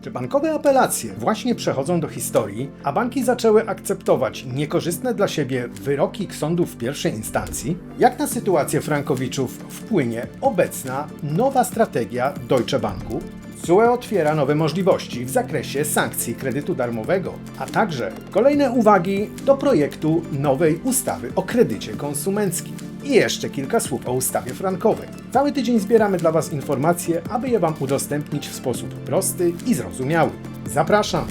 Czy bankowe apelacje właśnie przechodzą do historii, a banki zaczęły akceptować niekorzystne dla siebie wyroki sądów pierwszej instancji? Jak na sytuację frankowiczów wpłynie obecna nowa strategia Deutsche Banku? CUE otwiera nowe możliwości w zakresie sankcji kredytu darmowego, a także kolejne uwagi do projektu nowej ustawy o kredycie konsumenckim. I jeszcze kilka słów o ustawie frankowej. Cały tydzień zbieramy dla Was informacje, aby je Wam udostępnić w sposób prosty i zrozumiały. Zapraszam!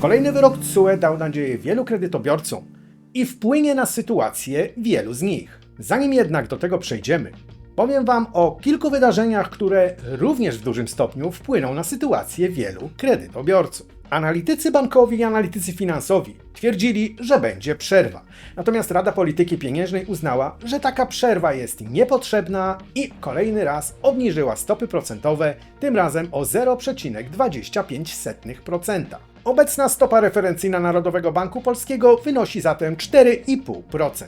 Kolejny wyrok TSUE dał nadzieję wielu kredytobiorcom i wpłynie na sytuację wielu z nich. Zanim jednak do tego przejdziemy, powiem Wam o kilku wydarzeniach, które również w dużym stopniu wpłyną na sytuację wielu kredytobiorców. Analitycy bankowi i analitycy finansowi twierdzili, że będzie przerwa. Natomiast Rada Polityki Pieniężnej uznała, że taka przerwa jest niepotrzebna i kolejny raz obniżyła stopy procentowe, tym razem o 0,25%. Obecna stopa referencyjna Narodowego Banku Polskiego wynosi zatem 4,5%.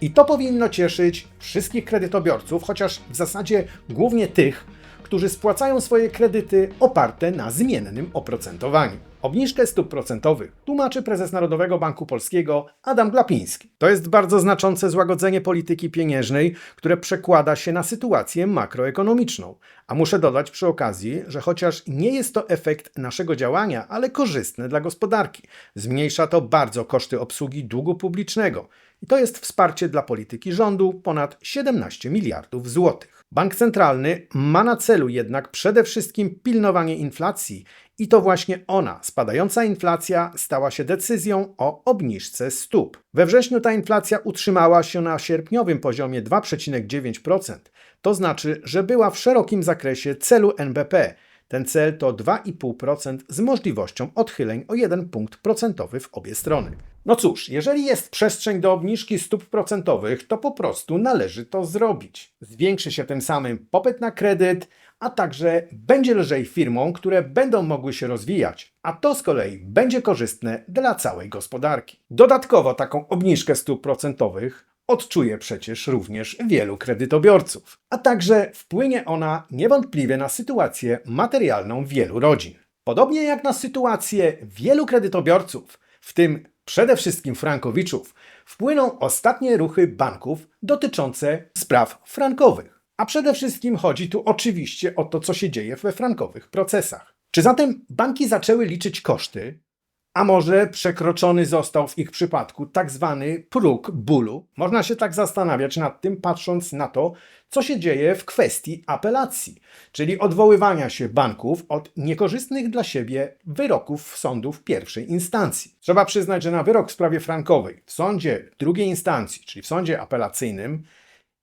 I to powinno cieszyć wszystkich kredytobiorców, chociaż w zasadzie głównie tych, którzy spłacają swoje kredyty oparte na zmiennym oprocentowaniu. Obniżkę stóp procentowych tłumaczy prezes Narodowego Banku Polskiego Adam Glapiński. To jest bardzo znaczące złagodzenie polityki pieniężnej, które przekłada się na sytuację makroekonomiczną. A muszę dodać przy okazji, że chociaż nie jest to efekt naszego działania, ale korzystne dla gospodarki. Zmniejsza to bardzo koszty obsługi długu publicznego. I to jest wsparcie dla polityki rządu ponad 17 miliardów złotych. Bank centralny ma na celu jednak przede wszystkim pilnowanie inflacji i to właśnie ona, spadająca inflacja, stała się decyzją o obniżce stóp. We wrześniu ta inflacja utrzymała się na sierpniowym poziomie 2,9%. To znaczy, że była w szerokim zakresie celu NBP. Ten cel to 2,5% z możliwością odchyleń o 1 punkt procentowy w obie strony. No cóż, jeżeli jest przestrzeń do obniżki stóp procentowych, to po prostu należy to zrobić. Zwiększy się tym samym popyt na kredyt, a także będzie lżej firmom, które będą mogły się rozwijać, a to z kolei będzie korzystne dla całej gospodarki. Dodatkowo taką obniżkę stóp procentowych odczuje przecież również wielu kredytobiorców, a także wpłynie ona niewątpliwie na sytuację materialną wielu rodzin. Podobnie jak na sytuację wielu kredytobiorców, w tym przede wszystkim frankowiczów, wpłyną ostatnie ruchy banków dotyczące spraw frankowych. A przede wszystkim chodzi tu oczywiście o to, co się dzieje we frankowych procesach. Czy zatem banki zaczęły liczyć koszty, a może przekroczony został w ich przypadku tak zwany próg bólu? Można się tak zastanawiać nad tym, patrząc na to, co się dzieje w kwestii apelacji, czyli odwoływania się banków od niekorzystnych dla siebie wyroków sądów pierwszej instancji. Trzeba przyznać, że na wyrok w sprawie frankowej w sądzie drugiej instancji, czyli w sądzie apelacyjnym,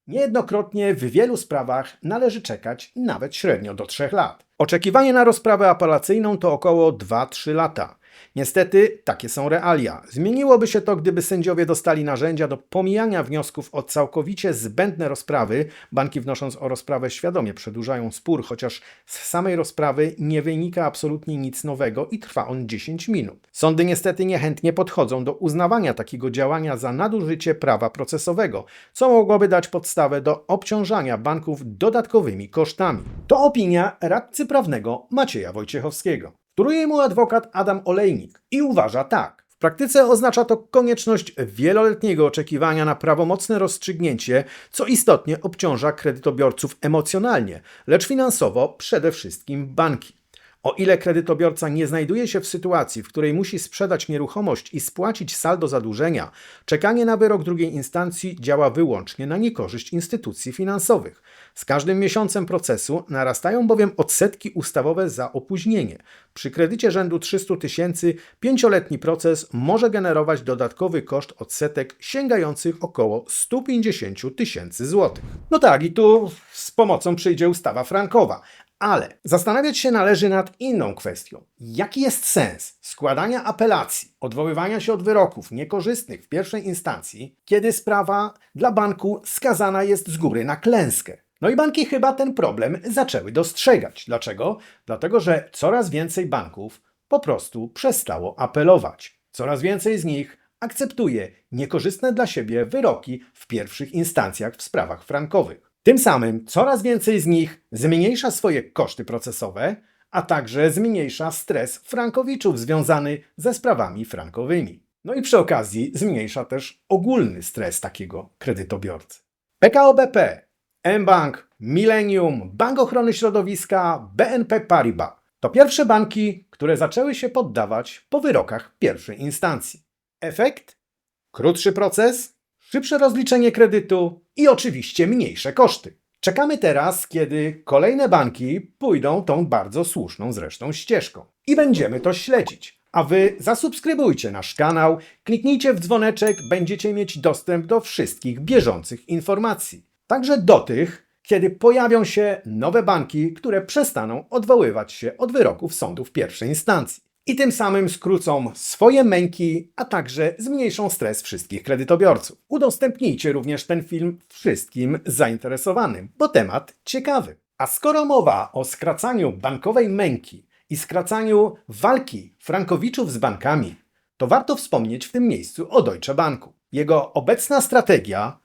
Niejednokrotnie w wielu sprawach należy czekać nawet średnio do 3 lat. Oczekiwanie na rozprawę apelacyjną to około 2-3 lata. Niestety takie są realia. Zmieniłoby się to, gdyby sędziowie dostali narzędzia do pomijania wniosków o całkowicie zbędne rozprawy. Banki wnosząc o rozprawę świadomie przedłużają spór, chociaż z samej rozprawy nie wynika absolutnie nic nowego i trwa on 10 minut. Sądy niestety niechętnie podchodzą do uznawania takiego działania za nadużycie prawa procesowego, co mogłoby dać podstawę do obciążania banków dodatkowymi kosztami. To opinia radcy prawnego Macieja Wojciechowskiego. Wtóruje mu adwokat Adam Olejnik i uważa tak. W praktyce oznacza to konieczność wieloletniego oczekiwania na prawomocne rozstrzygnięcie, co istotnie obciąża kredytobiorców emocjonalnie, lecz finansowo przede wszystkim banki. O ile kredytobiorca nie znajduje się w sytuacji, w której musi sprzedać nieruchomość i spłacić saldo zadłużenia, czekanie na wyrok drugiej instancji działa wyłącznie na niekorzyść instytucji finansowych. Z każdym miesiącem procesu narastają bowiem odsetki ustawowe za opóźnienie. Przy kredycie rzędu 300 tysięcy pięcioletni proces może generować dodatkowy koszt odsetek sięgających około 150 tysięcy złotych. No tak, i tu z pomocą przyjdzie ustawa frankowa. Ale zastanawiać się należy nad inną kwestią. Jaki jest sens składania apelacji, odwoływania się od wyroków niekorzystnych w pierwszej instancji, kiedy sprawa dla banku skazana jest z góry na klęskę? No i banki chyba ten problem zaczęły dostrzegać. Dlaczego? Dlatego, że coraz więcej banków po prostu przestało apelować. Coraz więcej z nich akceptuje niekorzystne dla siebie wyroki w pierwszych instancjach w sprawach frankowych. Tym samym coraz więcej z nich zmniejsza swoje koszty procesowe, a także zmniejsza stres frankowiczów związany ze sprawami frankowymi. No i przy okazji zmniejsza też ogólny stres takiego kredytobiorcy. PKO BP, mBank, Millennium, Bank Ochrony Środowiska, BNP Paribas to pierwsze banki, które zaczęły się poddawać po wyrokach pierwszej instancji. Efekt? Krótszy proces, szybsze rozliczenie kredytu i oczywiście mniejsze koszty. Czekamy teraz, kiedy kolejne banki pójdą tą bardzo słuszną zresztą ścieżką. I będziemy to śledzić. A wy zasubskrybujcie nasz kanał, kliknijcie w dzwoneczek, będziecie mieć dostęp do wszystkich bieżących informacji. Także do tych, kiedy pojawią się nowe banki, które przestaną odwoływać się od wyroków sądów pierwszej instancji. I tym samym skrócą swoje męki, a także zmniejszą stres wszystkich kredytobiorców. Udostępnijcie również ten film wszystkim zainteresowanym, bo temat ciekawy. A skoro mowa o skracaniu bankowej męki i skracaniu walki frankowiczów z bankami, to warto wspomnieć w tym miejscu o Deutsche Banku. Jego obecna strategia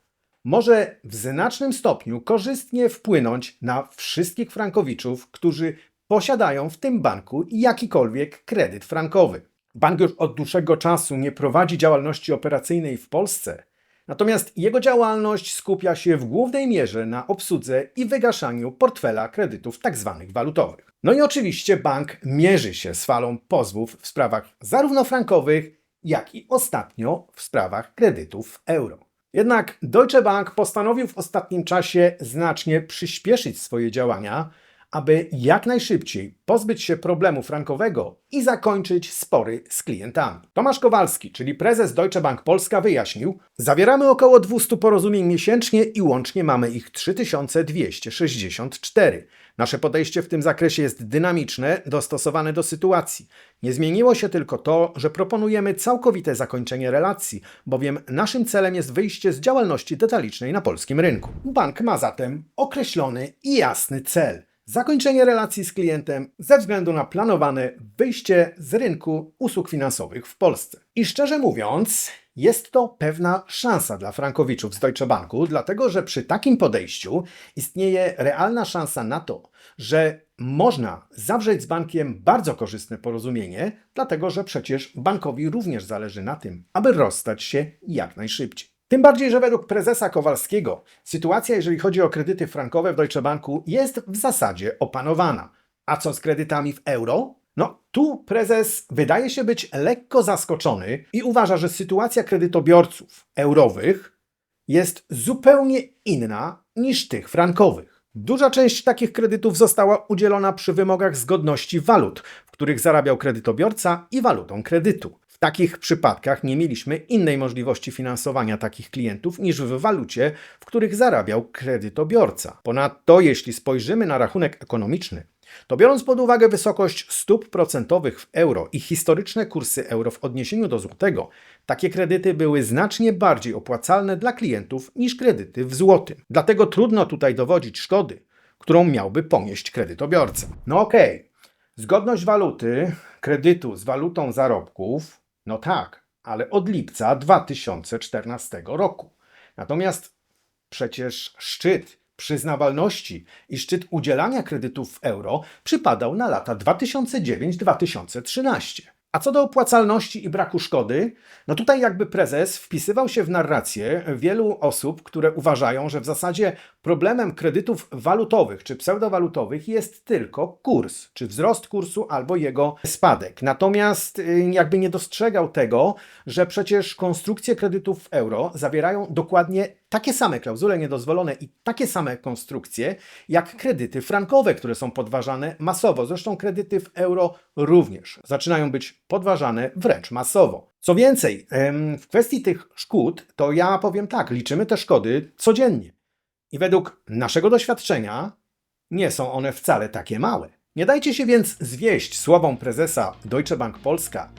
może w znacznym stopniu korzystnie wpłynąć na wszystkich frankowiczów, którzy posiadają w tym banku jakikolwiek kredyt frankowy. Bank już od dłuższego czasu nie prowadzi działalności operacyjnej w Polsce, natomiast jego działalność skupia się w głównej mierze na obsłudze i wygaszaniu portfela kredytów tzw. walutowych. No i oczywiście bank mierzy się z falą pozwów w sprawach zarówno frankowych, jak i ostatnio w sprawach kredytów w euro. Jednak Deutsche Bank postanowił w ostatnim czasie znacznie przyspieszyć swoje działania, aby jak najszybciej pozbyć się problemu frankowego i zakończyć spory z klientami. Tomasz Kowalski, czyli prezes Deutsche Bank Polska, wyjaśnił: Zawieramy około 200 porozumień miesięcznie i łącznie mamy ich 3264. Nasze podejście w tym zakresie jest dynamiczne, dostosowane do sytuacji. Nie zmieniło się tylko to, że proponujemy całkowite zakończenie relacji, bowiem naszym celem jest wyjście z działalności detalicznej na polskim rynku. Bank ma zatem określony i jasny cel zakończenie relacji z klientem ze względu na planowane wyjście z rynku usług finansowych w Polsce. I szczerze mówiąc, jest to pewna szansa dla frankowiczów z Deutsche Banku, dlatego że przy takim podejściu istnieje realna szansa na to, że można zawrzeć z bankiem bardzo korzystne porozumienie, dlatego że przecież bankowi również zależy na tym, aby rozstać się jak najszybciej. Tym bardziej, że według prezesa Kowalskiego sytuacja, jeżeli chodzi o kredyty frankowe w Deutsche Banku, jest w zasadzie opanowana. A co z kredytami w euro? No, tu prezes wydaje się być lekko zaskoczony i uważa, że sytuacja kredytobiorców eurowych jest zupełnie inna niż tych frankowych. Duża część takich kredytów została udzielona przy wymogach zgodności walut, w których zarabiał kredytobiorca i walutą kredytu takich przypadkach nie mieliśmy innej możliwości finansowania takich klientów niż w walucie, w których zarabiał kredytobiorca. Ponadto, jeśli spojrzymy na rachunek ekonomiczny, to biorąc pod uwagę wysokość stóp procentowych w euro i historyczne kursy euro w odniesieniu do złotego, takie kredyty były znacznie bardziej opłacalne dla klientów niż kredyty w złotym. Dlatego trudno tutaj dowodzić szkody, którą miałby ponieść kredytobiorca. No okej, okay. zgodność waluty kredytu z walutą zarobków no tak, ale od lipca 2014 roku. Natomiast przecież szczyt przyznawalności i szczyt udzielania kredytów w euro przypadał na lata 2009-2013. A co do opłacalności i braku szkody, no tutaj jakby prezes wpisywał się w narrację wielu osób, które uważają, że w zasadzie problemem kredytów walutowych czy pseudowalutowych jest tylko kurs, czy wzrost kursu albo jego spadek. Natomiast y, jakby nie dostrzegał tego, że przecież konstrukcje kredytów w euro zawierają dokładnie takie same klauzule niedozwolone i takie same konstrukcje jak kredyty frankowe, które są podważane masowo. Zresztą kredyty w euro również zaczynają być podważane wręcz masowo. Co więcej, w kwestii tych szkód, to ja powiem tak, liczymy te szkody codziennie. I według naszego doświadczenia nie są one wcale takie małe. Nie dajcie się więc zwieść słowom prezesa Deutsche Bank Polska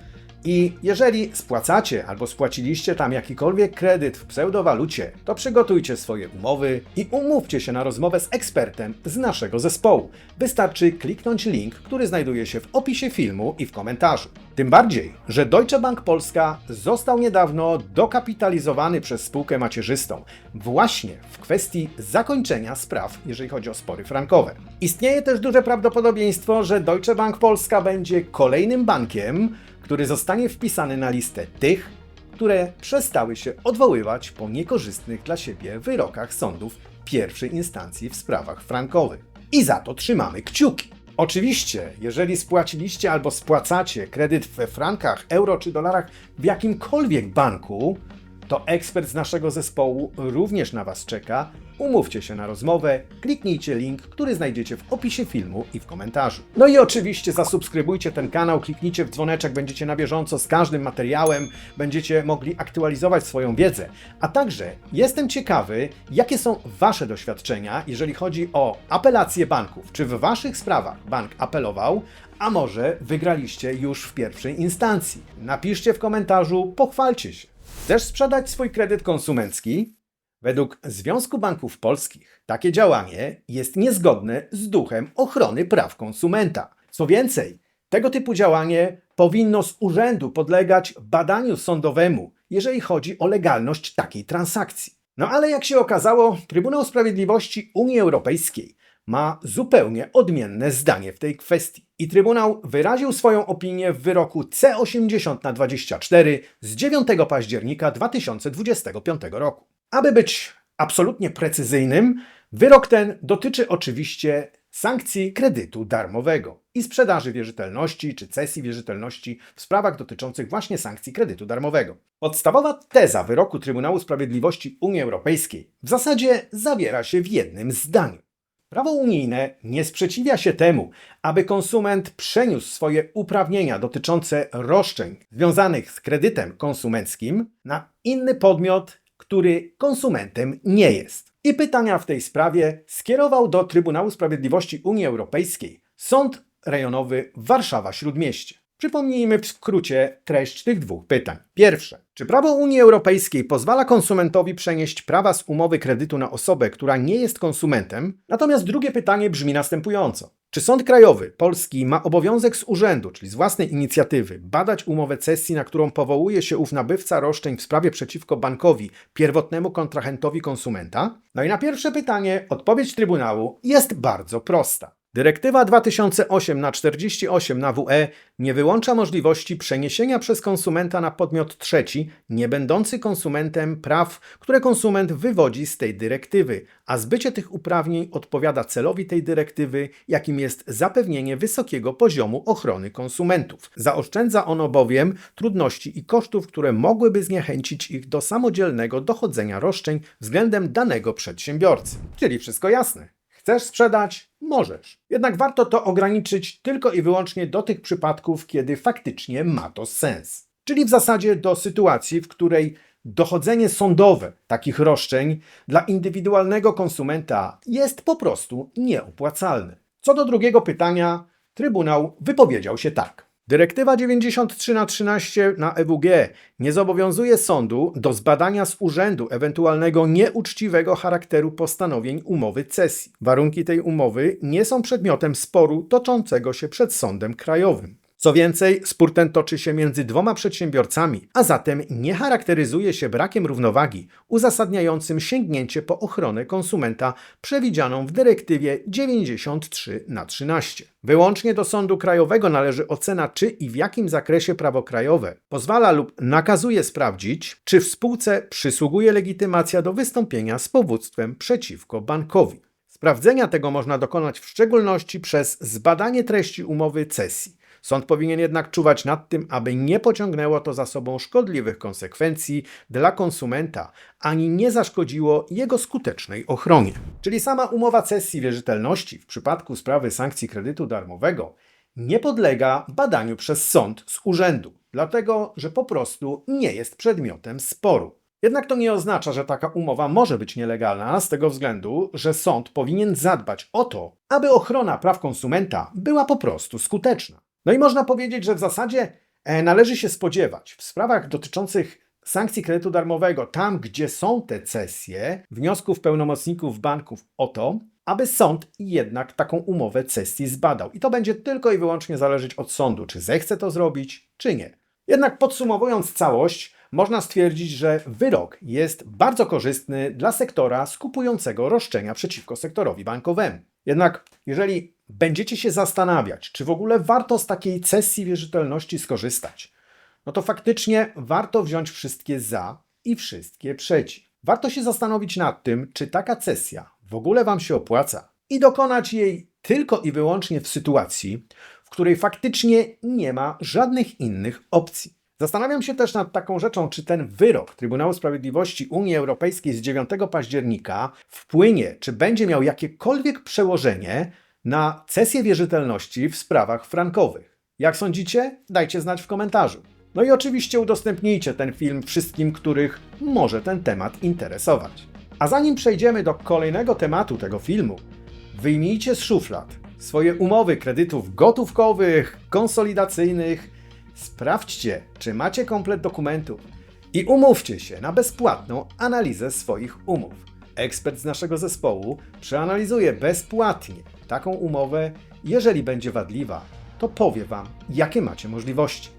I jeżeli spłacacie albo spłaciliście tam jakikolwiek kredyt w pseudowalucie, to przygotujcie swoje umowy i umówcie się na rozmowę z ekspertem z naszego zespołu. Wystarczy kliknąć link, który znajduje się w opisie filmu i w komentarzu. Tym bardziej, że Deutsche Bank Polska został niedawno dokapitalizowany przez spółkę macierzystą właśnie w kwestii zakończenia spraw, jeżeli chodzi o spory frankowe. Istnieje też duże prawdopodobieństwo, że Deutsche Bank Polska będzie kolejnym bankiem, który zostanie wpisany na listę tych, które przestały się odwoływać po niekorzystnych dla siebie wyrokach sądów pierwszej instancji w sprawach frankowych. I za to trzymamy kciuki. Oczywiście, jeżeli spłaciliście albo spłacacie kredyt we frankach, euro czy dolarach w jakimkolwiek banku, to ekspert z naszego zespołu również na Was czeka. Umówcie się na rozmowę, kliknijcie link, który znajdziecie w opisie filmu i w komentarzu. No i oczywiście zasubskrybujcie ten kanał, kliknijcie w dzwoneczek, będziecie na bieżąco z każdym materiałem, będziecie mogli aktualizować swoją wiedzę. A także jestem ciekawy, jakie są Wasze doświadczenia, jeżeli chodzi o apelacje banków. Czy w Waszych sprawach bank apelował, a może wygraliście już w pierwszej instancji? Napiszcie w komentarzu, pochwalcie się. Chcesz sprzedać swój kredyt konsumencki? Według Związku Banków Polskich takie działanie jest niezgodne z duchem ochrony praw konsumenta. Co więcej, tego typu działanie powinno z urzędu podlegać badaniu sądowemu, jeżeli chodzi o legalność takiej transakcji. No ale jak się okazało, Trybunał Sprawiedliwości Unii Europejskiej ma zupełnie odmienne zdanie w tej kwestii. I Trybunał wyraził swoją opinię w wyroku C80 na 24 z 9 października 2025 roku. Aby być absolutnie precyzyjnym, wyrok ten dotyczy oczywiście sankcji kredytu darmowego i sprzedaży wierzytelności czy cesji wierzytelności w sprawach dotyczących właśnie sankcji kredytu darmowego. Podstawowa teza wyroku Trybunału Sprawiedliwości Unii Europejskiej w zasadzie zawiera się w jednym zdaniu. Prawo unijne nie sprzeciwia się temu, aby konsument przeniósł swoje uprawnienia dotyczące roszczeń związanych z kredytem konsumenckim na inny podmiot, który konsumentem nie jest. I pytania w tej sprawie skierował do Trybunału Sprawiedliwości Unii Europejskiej Sąd Rejonowy Warszawa-Śródmieście. Przypomnijmy w skrócie treść tych dwóch pytań. Pierwsze. Czy prawo Unii Europejskiej pozwala konsumentowi przenieść prawa z umowy kredytu na osobę, która nie jest konsumentem? Natomiast drugie pytanie brzmi następująco. Czy Sąd Krajowy Polski ma obowiązek z urzędu, czyli z własnej inicjatywy, badać umowę cesji, na którą powołuje się ów nabywca roszczeń w sprawie przeciwko bankowi, pierwotnemu kontrahentowi konsumenta? No i na pierwsze pytanie odpowiedź Trybunału jest bardzo prosta. Dyrektywa 2008 na 48 na WE nie wyłącza możliwości przeniesienia przez konsumenta na podmiot trzeci, nie będący konsumentem praw, które konsument wywodzi z tej dyrektywy, a zbycie tych uprawnień odpowiada celowi tej dyrektywy, jakim jest zapewnienie wysokiego poziomu ochrony konsumentów. Zaoszczędza ono bowiem trudności i kosztów, które mogłyby zniechęcić ich do samodzielnego dochodzenia roszczeń względem danego przedsiębiorcy. Czyli wszystko jasne. Chcesz sprzedać? Możesz. Jednak warto to ograniczyć tylko i wyłącznie do tych przypadków, kiedy faktycznie ma to sens. Czyli w zasadzie do sytuacji, w której dochodzenie sądowe takich roszczeń dla indywidualnego konsumenta jest po prostu nieopłacalne. Co do drugiego pytania, Trybunał wypowiedział się tak. Dyrektywa 93 na 13 na EWG nie zobowiązuje sądu do zbadania z urzędu ewentualnego nieuczciwego charakteru postanowień umowy cesji. Warunki tej umowy nie są przedmiotem sporu toczącego się przed sądem krajowym. Co więcej, spór ten toczy się między dwoma przedsiębiorcami, a zatem nie charakteryzuje się brakiem równowagi uzasadniającym sięgnięcie po ochronę konsumenta przewidzianą w dyrektywie 93 na 13. Wyłącznie do sądu krajowego należy ocena, czy i w jakim zakresie prawo krajowe pozwala lub nakazuje sprawdzić, czy w spółce przysługuje legitymacja do wystąpienia z powództwem przeciwko bankowi. Sprawdzenia tego można dokonać w szczególności przez zbadanie treści umowy cesji. Sąd powinien jednak czuwać nad tym, aby nie pociągnęło to za sobą szkodliwych konsekwencji dla konsumenta, ani nie zaszkodziło jego skutecznej ochronie. Czyli sama umowa cesji wierzytelności w przypadku sprawy sankcji kredytu darmowego nie podlega badaniu przez sąd z urzędu, dlatego że po prostu nie jest przedmiotem sporu. Jednak to nie oznacza, że taka umowa może być nielegalna, z tego względu, że sąd powinien zadbać o to, aby ochrona praw konsumenta była po prostu skuteczna. No i można powiedzieć, że w zasadzie E, Należy się spodziewać w sprawach dotyczących sankcji kredytu darmowego, tam gdzie są te cesje, wniosków pełnomocników banków o to, aby sąd jednak taką umowę cesji zbadał. I to będzie tylko i wyłącznie zależeć od sądu, czy zechce to zrobić, czy nie. Jednak podsumowując całość, można stwierdzić, że wyrok jest bardzo korzystny dla sektora skupującego roszczenia przeciwko sektorowi bankowemu. Jednak jeżeli będziecie się zastanawiać, czy w ogóle warto z takiej cesji wierzytelności skorzystać, no to faktycznie warto wziąć wszystkie za i wszystkie przeciw. Warto się zastanowić nad tym, czy taka cesja w ogóle Wam się opłaca i dokonać jej tylko i wyłącznie w sytuacji, w której faktycznie nie ma żadnych innych opcji. Zastanawiam się też nad taką rzeczą, czy ten wyrok Trybunału Sprawiedliwości Unii Europejskiej z 9 października wpłynie, czy będzie miał jakiekolwiek przełożenie na cesję wierzytelności w sprawach frankowych. Jak sądzicie? Dajcie znać w komentarzu. No i oczywiście udostępnijcie ten film wszystkim, których może ten temat interesować. A zanim przejdziemy do kolejnego tematu tego filmu, wyjmijcie z szuflad swoje umowy kredytów gotówkowych, konsolidacyjnych, sprawdźcie, czy macie komplet dokumentów i umówcie się na bezpłatną analizę swoich umów. Ekspert z naszego zespołu przeanalizuje bezpłatnie taką umowę. Jeżeli będzie wadliwa, to powie Wam, jakie macie możliwości.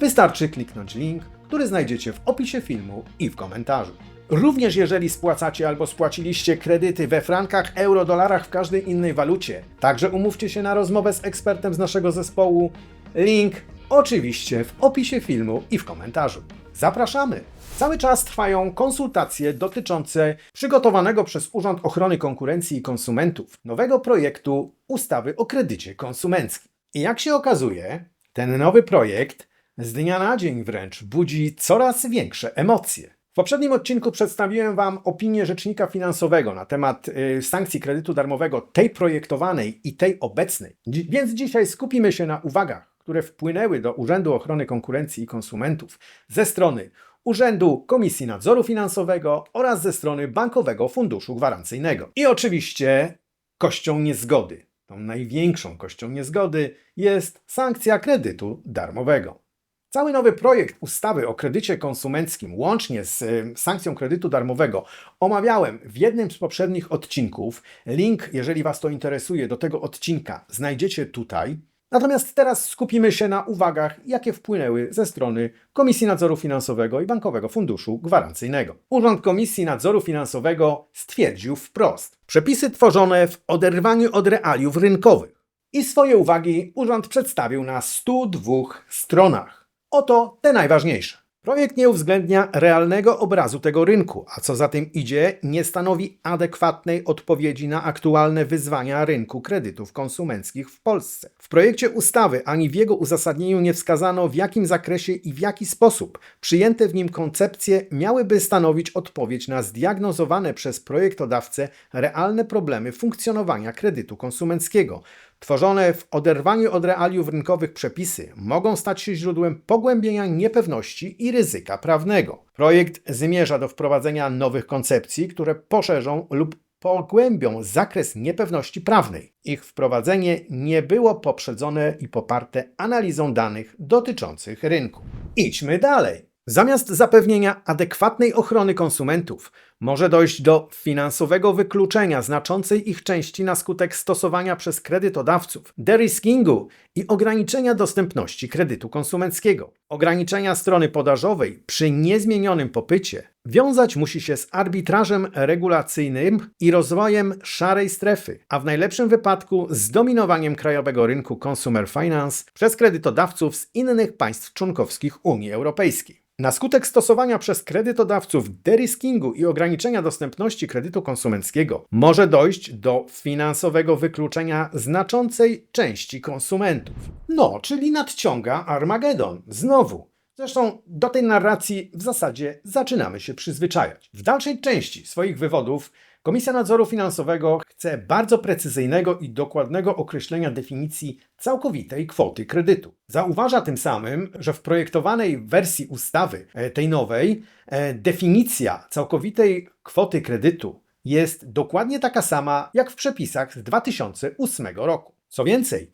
Wystarczy kliknąć link, który znajdziecie w opisie filmu i w komentarzu. Również jeżeli spłacacie albo spłaciliście kredyty we frankach, euro, dolarach, w każdej innej walucie, także umówcie się na rozmowę z ekspertem z naszego zespołu. Link oczywiście w opisie filmu i w komentarzu. Zapraszamy! Cały czas trwają konsultacje dotyczące przygotowanego przez Urząd Ochrony Konkurencji i Konsumentów nowego projektu ustawy o kredycie konsumenckim. I jak się okazuje, ten nowy projekt z dnia na dzień wręcz budzi coraz większe emocje. W poprzednim odcinku przedstawiłem Wam opinię rzecznika finansowego na temat y, sankcji kredytu darmowego, tej projektowanej i tej obecnej. Dzi- więc dzisiaj skupimy się na uwagach, które wpłynęły do Urzędu Ochrony Konkurencji i Konsumentów ze strony Urzędu Komisji Nadzoru Finansowego oraz ze strony Bankowego Funduszu Gwarancyjnego. I oczywiście kością niezgody, tą największą kością niezgody jest sankcja kredytu darmowego. Cały nowy projekt ustawy o kredycie konsumenckim, łącznie z y, sankcją kredytu darmowego, omawiałem w jednym z poprzednich odcinków. Link, jeżeli Was to interesuje, do tego odcinka znajdziecie tutaj. Natomiast teraz skupimy się na uwagach, jakie wpłynęły ze strony Komisji Nadzoru Finansowego i Bankowego Funduszu Gwarancyjnego. Urząd Komisji Nadzoru Finansowego stwierdził wprost: przepisy tworzone w oderwaniu od realiów rynkowych. I swoje uwagi urząd przedstawił na 102 stronach. Oto te najważniejsze. Projekt nie uwzględnia realnego obrazu tego rynku, a co za tym idzie, nie stanowi adekwatnej odpowiedzi na aktualne wyzwania rynku kredytów konsumenckich w Polsce. W projekcie ustawy ani w jego uzasadnieniu nie wskazano, w jakim zakresie i w jaki sposób przyjęte w nim koncepcje miałyby stanowić odpowiedź na zdiagnozowane przez projektodawcę realne problemy funkcjonowania kredytu konsumenckiego. Tworzone w oderwaniu od realiów rynkowych przepisy mogą stać się źródłem pogłębienia niepewności i ryzyka prawnego. Projekt zmierza do wprowadzenia nowych koncepcji, które poszerzą lub pogłębią zakres niepewności prawnej. Ich wprowadzenie nie było poprzedzone i poparte analizą danych dotyczących rynku. Idźmy dalej. Zamiast zapewnienia adekwatnej ochrony konsumentów, może dojść do finansowego wykluczenia znaczącej ich części na skutek stosowania przez kredytodawców deriskingu i ograniczenia dostępności kredytu konsumenckiego. Ograniczenia strony podażowej przy niezmienionym popycie wiązać musi się z arbitrażem regulacyjnym i rozwojem szarej strefy, a w najlepszym wypadku z dominowaniem krajowego rynku consumer finance przez kredytodawców z innych państw członkowskich Unii Europejskiej. Na skutek stosowania przez kredytodawców deriskingu i ograniczenia dostępności kredytu konsumenckiego może dojść do finansowego wykluczenia znaczącej części konsumentów. No, czyli nadciąga Armagedon. Znowu. Zresztą do tej narracji w zasadzie zaczynamy się przyzwyczajać. W dalszej części swoich wywodów Komisja Nadzoru Finansowego chce bardzo precyzyjnego i dokładnego określenia definicji całkowitej kwoty kredytu. Zauważa tym samym, że w projektowanej wersji ustawy, e, tej nowej, e, definicja całkowitej kwoty kredytu jest dokładnie taka sama jak w przepisach z 2008 roku. Co więcej,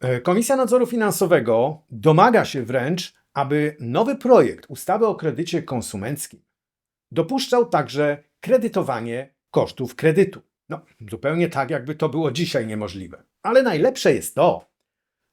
e, Komisja Nadzoru Finansowego domaga się wręcz, aby nowy projekt ustawy o kredycie konsumenckim dopuszczał także kredytowanie kosztów kredytu. No, zupełnie tak, jakby to było dzisiaj niemożliwe. Ale najlepsze jest to,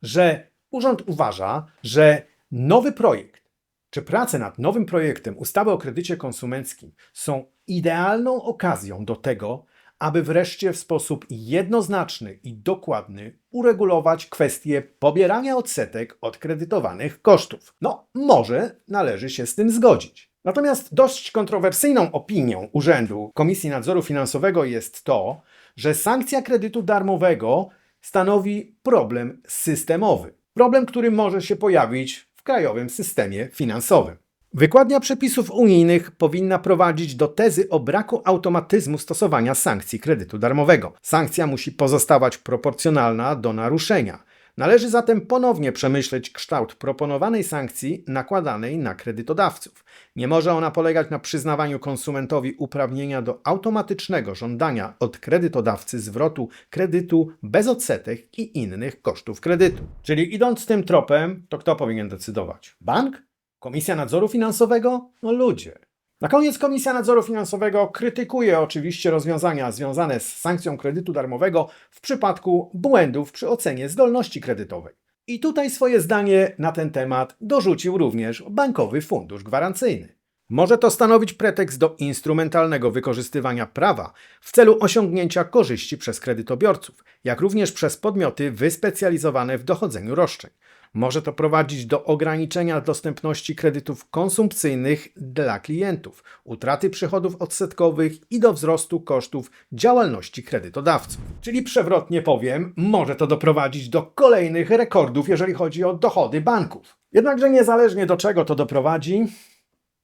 że urząd uważa, że nowy projekt, czy prace nad nowym projektem ustawy o kredycie konsumenckim są idealną okazją do tego, aby wreszcie w sposób jednoznaczny i dokładny uregulować kwestię pobierania odsetek od kredytowanych kosztów. No, może należy się z tym zgodzić. Natomiast dość kontrowersyjną opinią Urzędu Komisji Nadzoru Finansowego jest to, że sankcja kredytu darmowego stanowi problem systemowy. Problem, który może się pojawić w krajowym systemie finansowym. Wykładnia przepisów unijnych powinna prowadzić do tezy o braku automatyzmu stosowania sankcji kredytu darmowego. Sankcja musi pozostawać proporcjonalna do naruszenia. Należy zatem ponownie przemyśleć kształt proponowanej sankcji nakładanej na kredytodawców. Nie może ona polegać na przyznawaniu konsumentowi uprawnienia do automatycznego żądania od kredytodawcy zwrotu kredytu bez odsetek i innych kosztów kredytu. Czyli idąc tym tropem, to kto powinien decydować? Bank? Komisja Nadzoru Finansowego? No ludzie. Na koniec Komisja Nadzoru Finansowego krytykuje oczywiście rozwiązania związane z sankcją kredytu darmowego w przypadku błędów przy ocenie zdolności kredytowej. I tutaj swoje zdanie na ten temat dorzucił również Bankowy Fundusz Gwarancyjny. Może to stanowić pretekst do instrumentalnego wykorzystywania prawa w celu osiągnięcia korzyści przez kredytobiorców, jak również przez podmioty wyspecjalizowane w dochodzeniu roszczeń. Może to prowadzić do ograniczenia dostępności kredytów konsumpcyjnych dla klientów, utraty przychodów odsetkowych i do wzrostu kosztów działalności kredytodawców. Czyli przewrotnie powiem, może to doprowadzić do kolejnych rekordów, jeżeli chodzi o dochody banków. Jednakże niezależnie do czego to doprowadzi,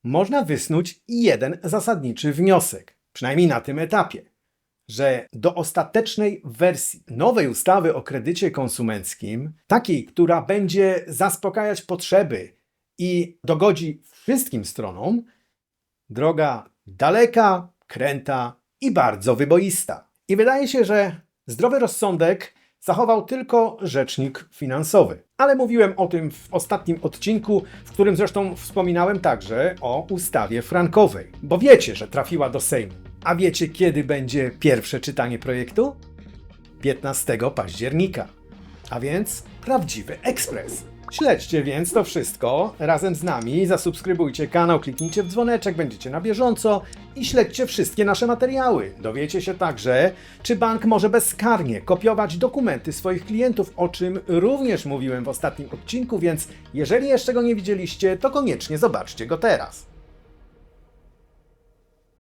można wysnuć jeden zasadniczy wniosek, przynajmniej na tym etapie, że do ostatecznej wersji nowej ustawy o kredycie konsumenckim, takiej, która będzie zaspokajać potrzeby i dogodzi wszystkim stronom, droga daleka, kręta i bardzo wyboista. I wydaje się, że zdrowy rozsądek zachował tylko rzecznik finansowy. Ale mówiłem o tym w ostatnim odcinku, w którym zresztą wspominałem także o ustawie frankowej. Bo wiecie, że trafiła do Sejmu. A wiecie, kiedy będzie pierwsze czytanie projektu? 15 października. A więc prawdziwy ekspres. Śledźcie więc to wszystko razem z nami, zasubskrybujcie kanał, kliknijcie w dzwoneczek, będziecie na bieżąco i śledźcie wszystkie nasze materiały. Dowiecie się także, czy bank może bezkarnie kopiować dokumenty swoich klientów, o czym również mówiłem w ostatnim odcinku, więc jeżeli jeszcze go nie widzieliście, to koniecznie zobaczcie go teraz.